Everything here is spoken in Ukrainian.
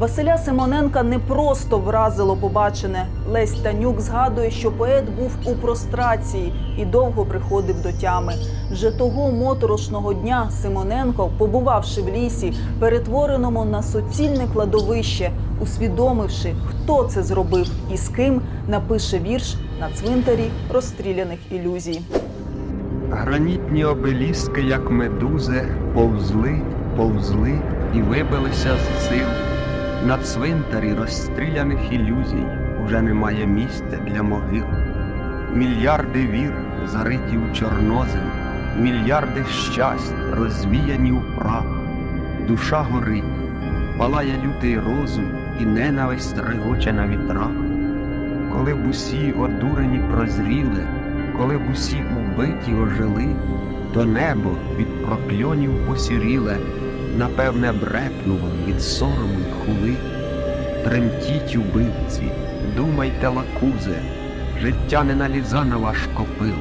Василя Симоненка не просто вразило побачене. Лесь Танюк згадує, що поет був у прострації і довго приходив до тями. Вже того моторошного дня Симоненко, побувавши в лісі, перетвореному на суцільне кладовище, усвідомивши, хто це зробив і з ким, напише вірш на цвинтарі розстріляних ілюзій. Гранітні обеліски, як медузи, повзли, повзли і вибилися з сил. На цвинтарі розстріляних ілюзій уже немає місця для могил. Мільярди вір зариті у чорнозем, мільярди щасть розвіяні у прах. Душа горить, палає лютий розум, і ненависть регоче на вітрах. Коли б усі одурені прозріли, коли б усі убиті ожили, то небо від прокльонів посіріле, напевне, брекнуло від сорому й хули. Тремтіть, убивці, думайте, лакузе, життя не наліза на ваш копил.